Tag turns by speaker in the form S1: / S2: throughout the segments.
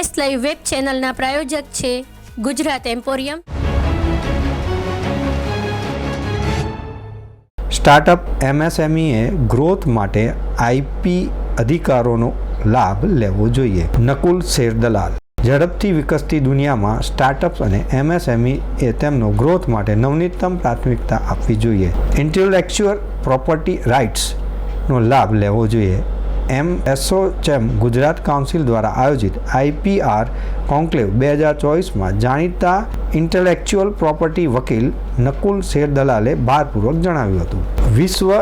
S1: News live web ચેનલના પ્રાયોજક છે ગુજરાત એમ્પોરિયમ.
S2: સ્ટાર્ટઅપ એમએસએમઈએ ગ્રોથ માટે આઈપી અધિકારોનો લાભ લેવો જોઈએ. નકુલ શેરદલાલ. ઝડપથી વિકસતી દુનિયામાં સ્ટાર્ટઅપ્સ અને એમએસએમઈ એ તેમનો ગ્રોથ માટે નવનીતમ પ્રાથમિકતા આપવી જોઈએ. ઇન્ટેલેક્ચ્યુઅલ પ્રોપર્ટી રાઇટ્સનો લાભ લેવો જોઈએ. એમ એસોચેમ ગુજરાત કાઉન્સિલ દ્વારા આયોજિત આઈપીઆર કોન્ક્લેવ બે હજાર ચોવીસમાં જાણીતા ઇન્ટેલેક્ચ્યુઅલ પ્રોપર્ટી વકીલ નકુલ શેરદલાલે ભારપૂર્વક જણાવ્યું હતું. વિશ્વ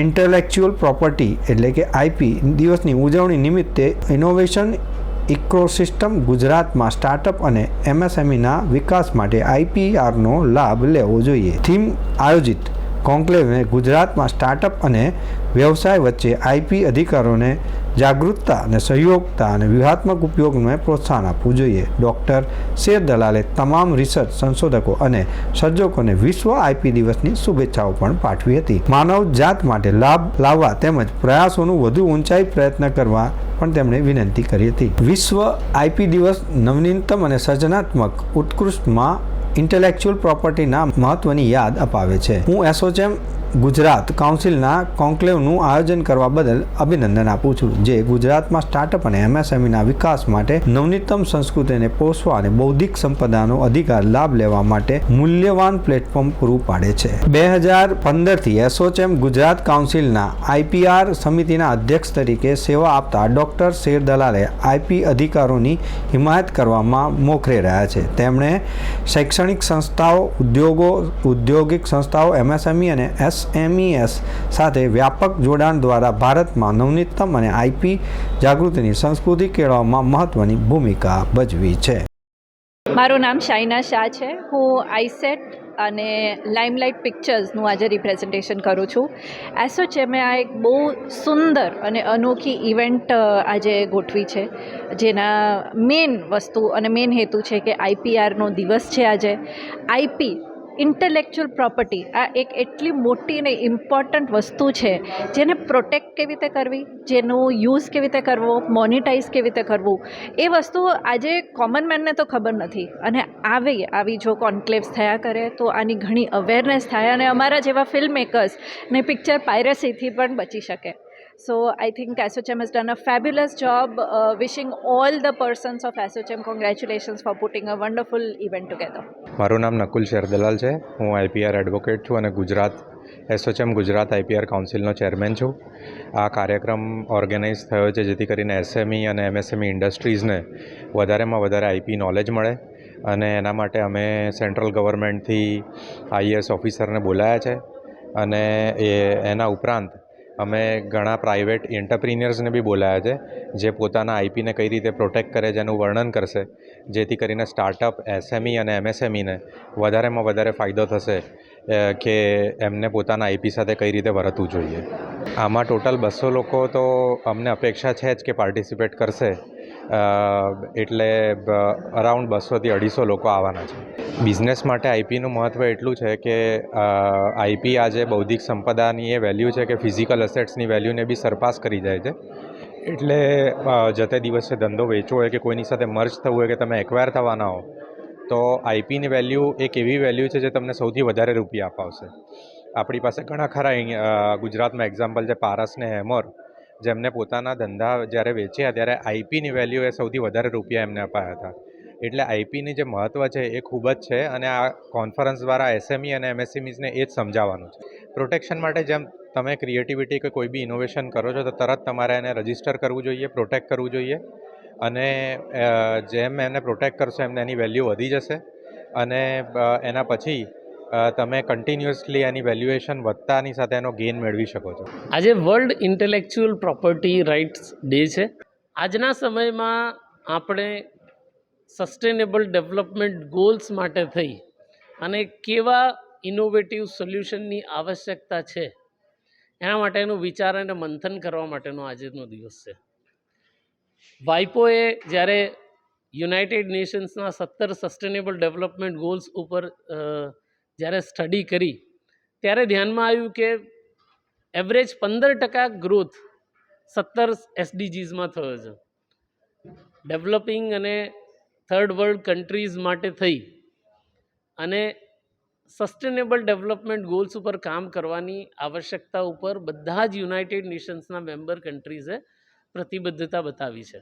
S2: ઇન્ટેલેક્ચ્યુઅલ પ્રોપર્ટી એટલે કે આઈપી દિવસની ઉજવણી નિમિત્તે ઇનોવેશન ઇકોસિસ્ટમ ગુજરાતમાં સ્ટાર્ટઅપ અને એમએસએમઈના વિકાસ માટે આઈપીઆરનો લાભ લેવો જોઈએ. થીમ આયોજિત કોન્ક્લેવને ગુજરાતમાં સ્ટાર્ટઅપ અને વ્યવસાય વચ્ચે આઈપી અધિકારોને જાગૃતતા અને સહયોગતા અને વ્યૂહાત્મક ઉપયોગને પ્રોત્સાહન આપવું જોઈએ. ડૉક્ટર શેર દલાલે તમામ રિસર્ચ સંશોધકો અને સર્જકોને વિશ્વ આઈપી દિવસની શુભેચ્છાઓ પણ પાઠવી હતી. માનવ જાત માટે લાભ લાવવા તેમજ પ્રયાસોનું વધુ ઊંચાઈ પ્રયત્ન કરવા પણ તેમણે વિનંતી કરી હતી. વિશ્વ આઈપી દિવસ નવનીનતમ અને સર્જનાત્મક ઉત્કૃષ્ટમાં ઇન્ટેલેક્ચ્યુઅલ પ્રોપર્ટીના મહત્વની યાદ અપાવે છે. હું એસોચેમ ગુજરાત કાઉન્સિલના કોન્ક્લેવનું આયોજન કરવા બદલ અભિનંદન આપું છું, જે ગુજરાતમાં સ્ટાર્ટઅપ અને એમએસએમઈના વિકાસ માટે નવનીતમ સંસ્કૃતિને પોષવા અને બૌદ્ધિક સંપદાનો અધિકાર લાભ લેવા માટે મૂલ્યવાન પ્લેટફોર્મ પૂરું પાડે છે. બે હજાર પંદરથી એસોચેમ ગુજરાત કાઉન્સિલના આઈપીઆર સમિતિના અધ્યક્ષ તરીકે સેવા આપતા ડૉક્ટર શેર દલાલે આઈપી અધિકારોની હિમાયત કરવામાં મોખરે રહ્યા છે. તેમણે શૈક્ષણિક સંસ્થાઓ, ઉદ્યોગો ઔદ્યોગિક સંસ્થાઓ એમએસએમઈ અને એસએમઈએસ સાથે વ્યાપક જોડાણ દ્વારા ભારતમાં નવનીતમ અને આઈપી જાગૃતિની સંસ્કૃતિ કેળવવામાં મહત્વની ભૂમિકા ભજવી છે.
S3: મારું નામ શાઇના શાહ છે. હું આઈસેટ અને લાઇમલાઇટ પિક્ચર્સનું આજે રિપ્રેઝન્ટેશન કરું છું. એસોચેમે આ એક બહુ સુંદર અને અનોખી ઇવેન્ટ આજે ગોઠવી છે. જેના મેઇન વસ્તુ અને મેઇન હેતુ છે કે આઈપીઆરનો દિવસ છે આજે. આઈપી ઇન્ટેલેક્ચ્યુઅલ પ્રોપર્ટી આ એક એટલી મોટી અને ઇમ્પોર્ટન્ટ વસ્તુ છે, જેને પ્રોટેક્ટ કેવી રીતે કરવી, જેનું યુઝ કેવી રીતે કરવો, મોનિટાઈઝ કેવી રીતે કરવું, એ વસ્તુ આજે કોમન મેનને તો ખબર નથી. અને આવી આવી જો કોન્ક્લેવ્સ થયા કરે, તો આની ઘણી અવેરનેસ થાય અને અમારા જેવા ફિલ્મ મેકર્સ ને પિક્ચર પાયરસીથી પણ બચી શકે. So I think has done a fabulous job. Job wishing all the persons of ASSOCHAM congratulations for putting a wonderful event together.
S4: મારું નામ નકુલ શેરદલાલ છે હું આઈપીઆર એડવોકેટ છું અને ગુજરાત એસોચેમ ગુજરાત આઈપીઆર કાઉન્સિલનો ચેરમેન છું આ કાર્યક્રમ ઓર્ગેનાઇઝ થયો છે જેથી કરીને એસએમઈ અને એમએસએમઈ ઇન્ડસ્ટ્રીઝને વધારેમાં વધારે આઈપી નોલેજ મળે અને એના માટે અમે સેન્ટ્રલ ગવર્મેન્ટથી આઈએસ ઓફિસરને બોલાયા છે અને એ, એના ઉપરાંત અમે ઘણા પ્રાઇવેટ એન્ટરપ્રિન્યર્સને બી બોલાયા છે, જે પોતાના આઈપીને કઈ રીતે પ્રોટેક્ટ કરે છે એનું વર્ણન કરશે, જેથી કરીને સ્ટાર્ટઅપ એસએમઈ અને એમએસએમઈને વધારેમાં વધારે ફાયદો થશે કે એમને પોતાના આઈપી સાથે કઈ રીતે વર્તવું જોઈએ. આમાં ટોટલ બસો લોકો તો અમને અપેક્ષા છે જ કે પાર્ટિસિપેટ કરશે. એટલે અરાઉન્ડ બસોથી અઢીસો લોકો આવવાના છે. બિઝનેસ માટે આઈપીનું મહત્ત્વ એટલું છે કે આઈપી આજે બૌદ્ધિક સંપદાની એ વેલ્યુ છે કે ફિઝિકલ અસેટ્સની વેલ્યુને બી સરપાસ કરી જાય છે. એટલે જતે દિવસે ધંધો વેચવો હોય કે કોઈની સાથે મર્જ થવું હોય કે તમે એક્વાયર થવાના હો, તો આઈપીની વેલ્યુ એક એવી વેલ્યુ છે જે તમને સૌથી વધારે રૂપિયા અપાવશે આપણી પાસે ઘણા ખરા ગુજરાતમાં એક્ઝામ્પલ છે પારસ ને હેમર, જેમને પોતાના ધંધા જ્યારે વેચ્યા ત્યારે આઈપીની વેલ્યુ એ સૌથી વધારે રૂપિયા એમને અપાયા હતા. એટલે આઈપીની જે મહત્ત્વ છે એ ખૂબ જ છે અને આ કોન્ફરન્સ દ્વારા એસએમઈ અને એમએસએમઈઝને એ જ સમજાવવાનું છે. પ્રોટેક્શન માટે જેમ તમે ક્રિએટિવિટી કે કોઈ બી ઇનોવેશન કરો છો તો તરત તમારે એને રજિસ્ટર કરવું જોઈએ પ્રોટેક્ટ કરવું જોઈએ અને જેમ એને પ્રોટેક્ટ કરશો એમને એની વેલ્યુ વધી જશે અને એના પછી તમે કન્ટિન્યુઅસલી એની વેલ્યુએશન વધતાની સાથે એનો ગેઇન મેળવી શકો છો.
S5: આજે world intellectual property rights day છે. આજના સમયમાં આપણે સસ્ટેનેબલ ડેવલપમેન્ટ ગોલ્સ માટે થઈ અને કેવા ઇનોવેટિવ સોલ્યુશનની આવશ્યકતા છે, એના માટેનું વિચાર અને મંથન કરવા માટેનો આજનો દિવસ છે. વાઇપોએ જ્યારે યુનાઇટેડ નેશન્સના સત્તર સસ્ટેનેબલ ડેવલપમેન્ટ ગોલ્સ ઉપર જ્યારે સ્ટડી કરી, ત્યારે ધ્યાનમાં આવ્યું કે એવરેજ પંદર ટકા ગ્રોથ સત્તર એસડીજીઝમાં થયો છે. ડેવલપિંગ અને થર્ડ વર્લ્ડ કન્ટ્રીઝ માટે થઈ અને સસ્ટેનેબલ ડેવલપમેન્ટ ગોલ્સ ઉપર કામ કરવાની આવશ્યકતા ઉપર બધા જ યુનાઇટેડ નેશન્સના મેમ્બર કન્ટ્રીઝે પ્રતિબદ્ધતા બતાવી છે.